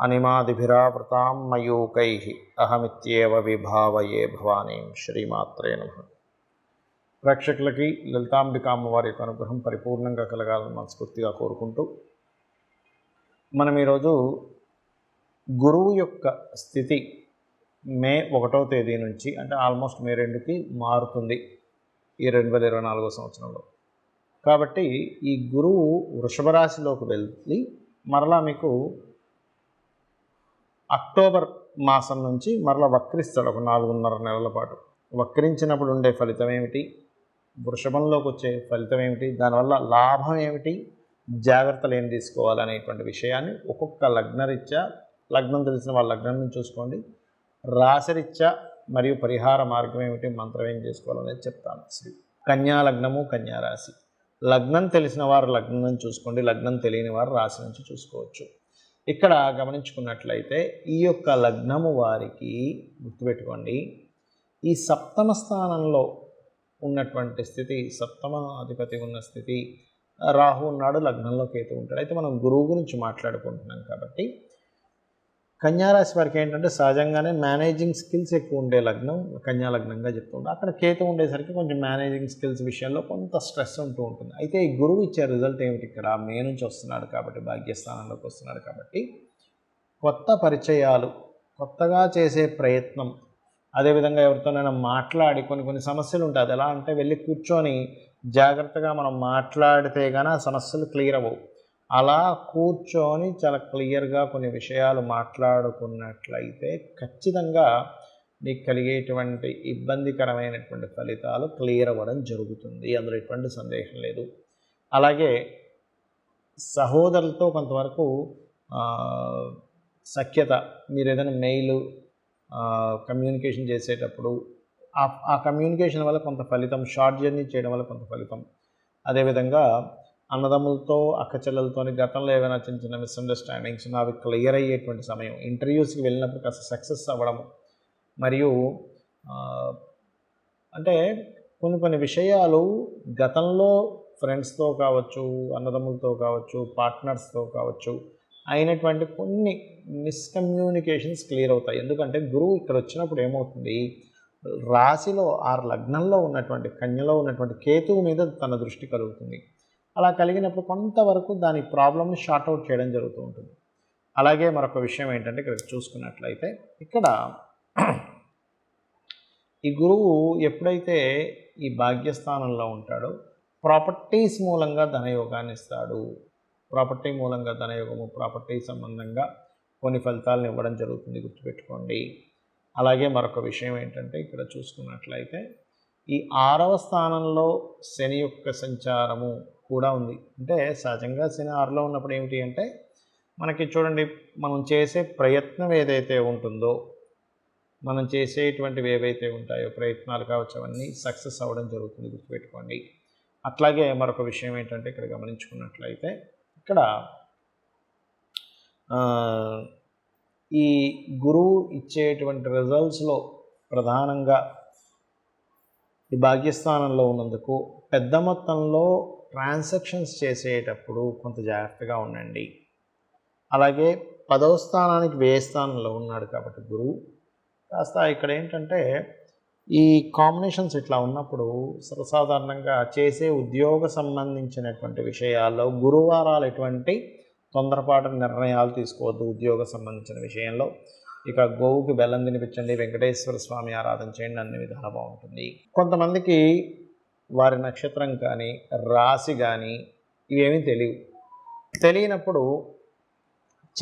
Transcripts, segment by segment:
అనిమాదిభిరావృతాం మయూకై అహమిత్యేవ విభావయే భవానీం శ్రీమాత్రే నమ. ప్రేక్షకులకి లలితాంబిక అమ్మవారి యొక్క అనుగ్రహం పరిపూర్ణంగా కలగాలని మనస్ఫూర్తిగా కోరుకుంటూ మనం ఈరోజు గురువు యొక్క స్థితి మే ఒకటో తేదీ నుంచి అంటే ఆల్మోస్ట్ మే రెండుకి మారుతుంది ఈ రెండు వేల ఇరవై నాలుగో సంవత్సరంలో. కాబట్టి ఈ గురువు వృషభ రాశిలోకి వెళ్ళి మరలా మీకు అక్టోబర్ మాసం నుంచి మరలా వక్రిస్తాడు ఒక నాలుగున్నర నెలల పాటు. వక్రించినప్పుడు ఉండే ఫలితం ఏమిటి? వృషభంలోకి వచ్చే ఫలితం ఏమిటి? దానివల్ల లాభం ఏమిటి? జాగ్రత్తలు ఏం తీసుకోవాలనేటువంటి విషయాన్ని ఒక్కొక్క లగ్నరీత్యా లగ్నం తెలిసిన వాళ్ళ లగ్నం చూసుకోండి. రాశరీత్యా మరియు పరిహార మార్గం ఏమిటి? మంత్రం ఏం చేసుకోవాలనేది చెప్తాను. శ్రీ కన్యా లగ్నము కన్యా రాశి. లగ్నం తెలిసిన వారు లగ్నం చూసుకోండి. లగ్నం తెలియని వారు రాశి నుంచి చూసుకోవచ్చు. ఇక్కడ గమనించుకున్నట్లయితే ఈ యొక్క లగ్నము వారికి గుర్తుపెట్టుకోండి. ఈ సప్తమ స్థానంలో ఉన్నటువంటి స్థితి సప్తమ అధిపతి ఉన్న స్థితి రాహు ఉన్నాడు లగ్నంలో కేతు ఉంటాడు. అయితే మనం గురువు గురించి మాట్లాడుకుంటున్నాం కాబట్టి కన్యారాశి వారికి ఏంటంటే సహజంగానే మేనేజింగ్ స్కిల్స్ ఎక్కువ ఉండే లగ్నం కన్యా లగ్నంగా చెప్తుంటారు. అక్కడ కేతు ఉండేసరికి కొంచెం మేనేజింగ్ స్కిల్స్ విషయంలో కొంత స్ట్రెస్ ఉంటూ ఉంటుంది. అయితే ఈ గురువు ఇచ్చే రిజల్ట్ ఏమిటి ఇక్కడ? మే నుంచి వస్తున్నాడు కాబట్టి భాగ్యస్థానంలోకి వస్తున్నాడు కాబట్టి కొత్త పరిచయాలు కొత్తగా చేసే ప్రయత్నం అదేవిధంగా ఎవరితోనైనా మాట్లాడి కొన్ని కొన్ని సమస్యలు ఉంటాయి. అది ఎలా అంటే వెళ్ళి కూర్చొని జాగ్రత్తగా మనం మాట్లాడితే కానీ ఆ సమస్యలు క్లియర్ అవ్వవు. అలా కూర్చొని చాలా క్లియర్గా కొన్ని విషయాలు మాట్లాడుకున్నట్లయితే ఖచ్చితంగా నీకు కలిగేటువంటి ఇబ్బందికరమైనటువంటి ఫలితాలు క్లియర్ అవ్వడం జరుగుతుంది. అందులో ఎటువంటి సందేహం లేదు. అలాగే సహోదరులతో కొంతవరకు సఖ్యత మీరు ఏదైనా మెయిల్ కమ్యూనికేషన్ చేసేటప్పుడు ఆ కమ్యూనికేషన్ వల్ల కొంత ఫలితం షార్ట్ జర్నీ చేయడం వల్ల కొంత ఫలితం. అదేవిధంగా అన్నదమ్ములతో అక్కచెల్లెలతో గతంలో ఏమైనా చిన్న చిన్న మిస్అండర్స్టాండింగ్స్ అవి క్లియర్ అయ్యేటువంటి సమయం. ఇంటర్వ్యూస్కి వెళ్ళినప్పుడు కాస్త సక్సెస్ అవ్వడం మరియు అంటే కొన్ని కొన్ని విషయాలు గతంలో ఫ్రెండ్స్తో కావచ్చు అన్నదమ్ములతో కావచ్చు పార్ట్నర్స్తో కావచ్చు అయినటువంటి కొన్ని మిస్కమ్యూనికేషన్స్ క్లియర్ అవుతాయి. ఎందుకంటే గురువు ఇక్కడ వచ్చినప్పుడు ఏమవుతుంది? రాశిలో ఆ లగ్నంలో ఉన్నటువంటి కన్యలో ఉన్నటువంటి కేతువు మీద తన దృష్టి కలుగుతుంది. అలా కలిగినప్పుడు కొంతవరకు దాని ప్రాబ్లమ్ని షార్ట్అవుట్ చేయడం జరుగుతూ ఉంటుంది. అలాగే మరొక విషయం ఏంటంటే ఇక్కడ చూసుకున్నట్లయితే ఇక్కడ ఈ గురువు ఎప్పుడైతే ఈ భాగ్యస్థానంలో ఉంటాడో ప్రాపర్టీస్ మూలంగా ధనయోగాన్ని ఇస్తాడు. ప్రాపర్టీ మూలంగా ధనయోగము ప్రాపర్టీ సంబంధంగా కొన్ని ఫలితాలను ఇవ్వడం జరుగుతుంది గుర్తుపెట్టుకోండి. అలాగే మరొక విషయం ఏంటంటే ఇక్కడ చూసుకున్నట్లయితే ఈ ఆరవ స్థానంలో శని యొక్క సంచారము కూడా ఉంది. అంటే సహజంగా సినార్లో ఉన్నప్పుడు ఏమిటి అంటే మనకి చూడండి మనం చేసే ప్రయత్నం ఏదైతే ఉంటుందో మనం చేసేటువంటివి ఏవైతే ఉంటాయో ప్రయత్నాలు కావచ్చు అవన్నీ సక్సెస్ అవ్వడం జరుగుతుంది గుర్తుపెట్టుకోండి. అట్లాగే మరొక విషయం ఏంటంటే ఇక్కడ గమనించుకున్నట్లయితే ఇక్కడ ఈ గురువు ఇచ్చేటువంటి రిజల్ట్స్లో ప్రధానంగా ఈ భాగ్యస్థానంలో ఉన్నందుకు పెద్ద మొత్తంలో ట్రాన్సాక్షన్స్ చేసేటప్పుడు కొంత జాగ్రత్తగా ఉండండి. అలాగే పదవ స్థానానికి వ్యయ స్థానంలో ఉన్నాడు కాబట్టి గురువు. కాస్త ఇక్కడ ఏంటంటే ఈ కాంబినేషన్స్ ఇట్లా ఉన్నప్పుడు సర్వసాధారణంగా చేసే ఉద్యోగ సంబంధించినటువంటి విషయాల్లో గురువారాలు ఎటువంటి తొందరపాటు నిర్ణయాలు తీసుకోవద్దు ఉద్యోగ సంబంధించిన విషయంలో. ఇక గోవుకి బెల్లం తినిపించండి వెంకటేశ్వర స్వామి ఆరాధన చేయండి అన్ని విధాలు బాగుంటుంది. కొంతమందికి వారి నక్షత్రం కానీ రాశి కానీ ఇవేమీ తెలియవు. తెలియనప్పుడు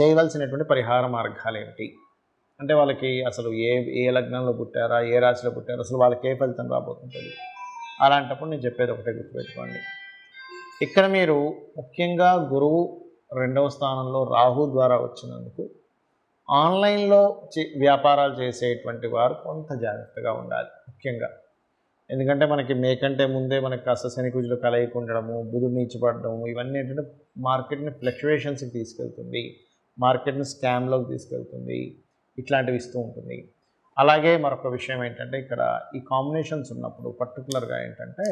చేయవలసినటువంటి పరిహార మార్గాలు ఏమిటి? అంటే వాళ్ళకి అసలు ఏ ఏ లగ్నంలో పుట్టారా ఏ రాశిలో పుట్టారా అసలు వాళ్ళకి ఏ ఫలితం రాబోతుంటుంది? అలాంటప్పుడు నేను చెప్పేది ఒకటే గుర్తుపెట్టుకోండి. ఇక్కడ మీరు ముఖ్యంగా గురువు రెండవ స్థానంలో రాహు ద్వారా వచ్చినందుకు ఆన్లైన్లో చే- వ్యాపారాలు చేసేటువంటి వారు కొంత జాగ్రత్తగా ఉండాలి ముఖ్యంగా. ఎందుకంటే మనకి మేకంటే ముందే మనకి కాస్త శనికుజులు కలయిక ఉండడము బుధుడు నీచిపడడము ఇవన్నీ ఏంటంటే మార్కెట్ని ఫ్లక్చువేషన్స్కి తీసుకెళ్తుంది. మార్కెట్ని స్కామ్లోకి తీసుకెళ్తుంది. ఇట్లాంటివి ఇస్తూ ఉంటుంది. అలాగే మరొక విషయం ఏంటంటే ఇక్కడ ఈ కాంబినేషన్స్ ఉన్నప్పుడు పర్టికులర్గా ఏంటంటే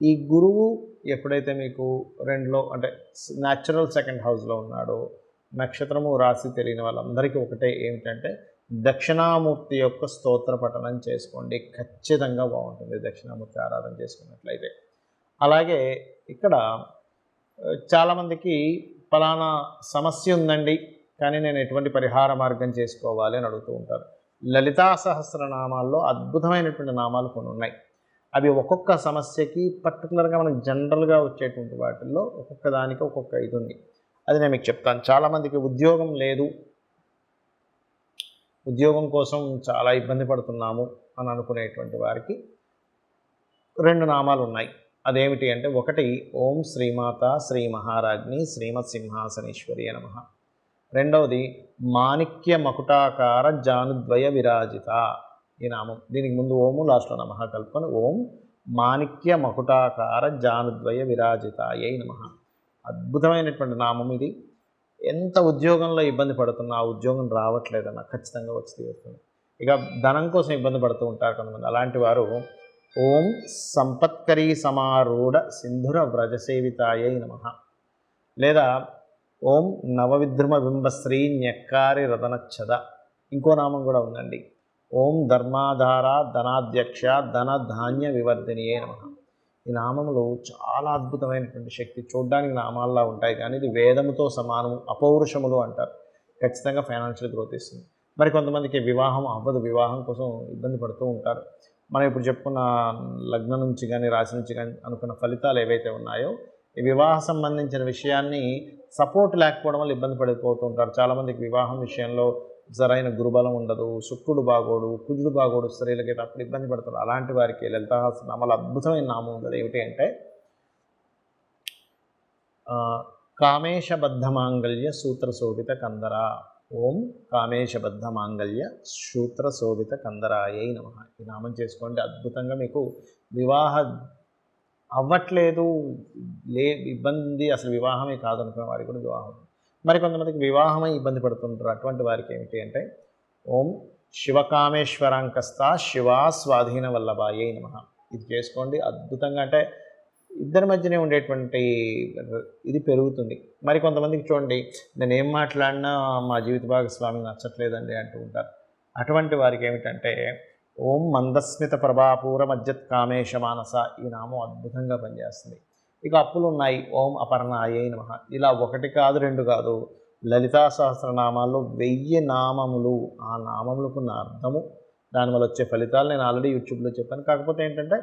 ఈ గురువు ఎప్పుడైతే మీకు రెండులో అంటే న్యాచురల్ సెకండ్ హౌస్లో ఉన్నాడో నక్షత్రము రాశి తెలియని వాళ్ళందరికీ ఒకటే ఏమిటంటే దక్షిణామూర్తి యొక్క స్తోత్ర పఠనం చేసుకోండి. ఖచ్చితంగా బాగుంటుంది దక్షిణామూర్తి ఆరాధన చేసుకున్నట్లయితే. అలాగే ఇక్కడ చాలామందికి ఫలానా సమస్య ఉందండి కానీ నేను ఎటువంటి పరిహార మార్గం చేసుకోవాలి అని అడుగుతూ ఉంటారు. లలితా సహస్రనామాల్లో అద్భుతమైనటువంటి నామాలు కొన్ని ఉన్నాయి. అవి ఒక్కొక్క సమస్యకి పర్టికులర్గా మనకు జనరల్గా వచ్చేటువంటి వాటిల్లో ఒక్కొక్క దానికి ఒక్కొక్క ఇది ఉంది. అది నేను మీకు చెప్తాను. చాలామందికి ఉద్యోగం లేదు ఉద్యోగం కోసం చాలా ఇబ్బంది పడుతున్నాము అని అనుకునేటువంటి వారికి రెండు నామాలు ఉన్నాయి. అదేమిటి అంటే ఒకటి ఓం శ్రీమాత శ్రీ మహారాజ్ని శ్రీమత్ సింహాసనేశ్వరి నమ. రెండవది మాణిక్య మకుటాకార జానుద్వయ విరాజిత ఈ నామం. దీనికి ముందు ఓము లాస్ట్లో నమ కల్పన ఓం మాణిక్య మకుటాకార జానుద్వయ విరాజిత ఏ నమ. అద్భుతమైనటువంటి నామం ఇది. ఎంత ఉద్యోగంలో ఇబ్బంది పడుతున్నా ఆ ఉద్యోగం రావట్లేదన్న ఖచ్చితంగా వచ్చి తీరుతుంది. ఇక ధనం కోసం ఇబ్బంది పడుతూ ఉంటారు కొంతమంది. అలాంటి వారు ఓం సంపత్కరీ సమారూఢ సింధుర వ్రజసేవితాయై నమ. లేదా ఓం నవవిద్రుమ బింబశ్రీ న్యక్కారి రతనచ్చద ఇంకో నామం కూడా ఉందండి. ఓం ధర్మాధార ధనాధ్యక్ష ధన ధాన్య వివర్ధినియే నమ. ఈ నామంలో చాలా అద్భుతమైనటువంటి శక్తి చూడ్డానికి నామాల్లా ఉంటాయి కానీ ఇది వేదముతో సమానము అపౌరుషములు అంటారు. ఖచ్చితంగా ఫైనాన్షియల్ గ్రోత్ ఇస్తుంది. మరి కొంతమందికి వివాహం అవ్వదు. వివాహం కోసం ఇబ్బంది పడుతూ ఉంటారు. మనం ఇప్పుడు చెప్పుకున్న లగ్నం నుంచి కానీ రాశి నుంచి కానీ అనుకున్న ఫలితాలు ఏవైతే ఉన్నాయో ఈ వివాహ సంబంధించిన విషయాన్ని సపోర్ట్ లేకపోవడం వల్ల ఇబ్బంది పడిపోతూ ఉంటారు. చాలామందికి వివాహం విషయంలో సరైన గురుబలం ఉండదు శుక్రుడు బాగోడు కుజుడు బాగోడు స్త్రీలకి అప్పుడు ఇబ్బంది పడతారు. అలాంటి వారికి లలితహాస నామాలు అద్భుతమైన నామం ఉండదు. ఏమిటి అంటే కామేశబద్ధ మాంగళ్య సూత్ర శోభిత కందర. ఓం కామేశబద్ధ మాంగళ్య సూత్ర శోభిత కందరాయై నమ. ఈ నామం చేసుకోండి. అద్భుతంగా మీకు వివాహ అవ్వట్లేదు. లే ఇబ్బంది అసలు వివాహమే కాదనుకునే వారికి కూడా వివాహం మరి కొంతమందికి వివాహమై ఇబ్బంది పడుతుంటారు. అటువంటి వారికి ఏమిటి అంటే ఓం శివకామేశ్వరాంకస్త శివా స్వాధీన వల్లభాయే నమ. ఇది చేసుకోండి. అద్భుతంగా అంటే ఇద్దరి మధ్యనే ఉండేటువంటి ఇది పెరుగుతుంది. మరి కొంతమందికి చూడండి నేను ఏం మాట్లాడినా మా జీవిత భాగస్వామి నచ్చట్లేదండి అంటూ ఉంటారు. అటువంటి వారికి ఏమిటంటే ఓం మందస్మిత ప్రభాపూర మధ్యత్ కామేశ మానస ఈ నామం అద్భుతంగా పనిచేస్తుంది. ఇక అప్పులు ఉన్నాయి ఓం అపర్ణాయే నమ. ఇలా ఒకటి కాదు రెండు కాదు. లలితా సహస్రనామాల్లో వెయ్యి నామములు. ఆ నామములకు నా అర్థము దానివల్ల వచ్చే ఫలితాలు నేను ఆల్రెడీ యూట్యూబ్లో చెప్పాను. కాకపోతే ఏంటంటే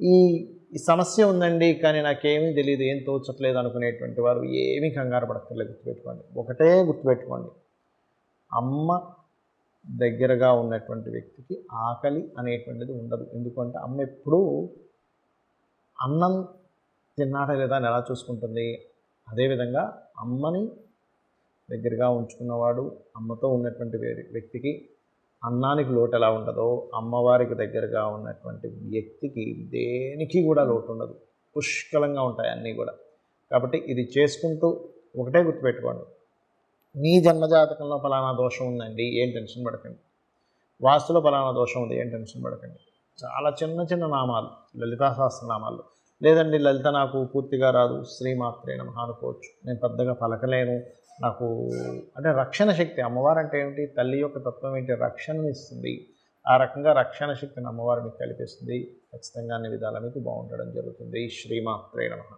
ఈ ఈ సమస్య ఉందండి కానీ నాకేమీ తెలియదు ఏం తోచట్లేదు అనుకునేటువంటి వారు ఏమీ కంగారు పడక్కర్లేదు గుర్తుపెట్టుకోండి. ఒకటే గుర్తుపెట్టుకోండి. అమ్మ దగ్గరగా ఉన్నటువంటి వ్యక్తికి ఆకలి అనేటువంటిది ఉండదు. ఎందుకంటే అమ్మ ఎప్పుడూ అన్నం తిన్నాడా లేదా అని ఎలా చూసుకుంటుంది? అదేవిధంగా అమ్మని దగ్గరగా ఉంచుకున్నవాడు అమ్మతో ఉన్నటువంటి వ్యక్తికి అన్నానికి లోటు ఎలా ఉండదో అమ్మవారికి దగ్గరగా ఉన్నటువంటి వ్యక్తికి దేనికి కూడా లోటు ఉండదు. పుష్కలంగా ఉంటాయి అన్నీ కూడా. కాబట్టి ఇది చేసుకుంటూ ఒకటే గుర్తుపెట్టుకోండి. మీ జన్మజాతకంలో ఫలానా దోషం ఉందండి ఏం టెన్షన్ పడకండి. వాస్తులో ఫలానా దోషం ఉంది ఏం టెన్షన్ పడకండి. చాలా చిన్న చిన్న నామాలు లలితా సహస్రనామాలు లేదండి లలిత నాకు పూర్తిగా రాదు. శ్రీమాత్రే నమ అనుకోవచ్చు. నేను పెద్దగా పలకలేను. నాకు అంటే రక్షణ శక్తి అమ్మవారు అంటే ఏమిటి? తల్లి యొక్క తత్వం ఏంటి? రక్షణను ఇస్తుంది. ఆ రకంగా రక్షణ శక్తిని అమ్మవారు మీకు కల్పిస్తుంది. ఖచ్చితంగా అన్ని విధాల మీకు బాగుండడం జరుగుతుంది. శ్రీమాత్రే నమ.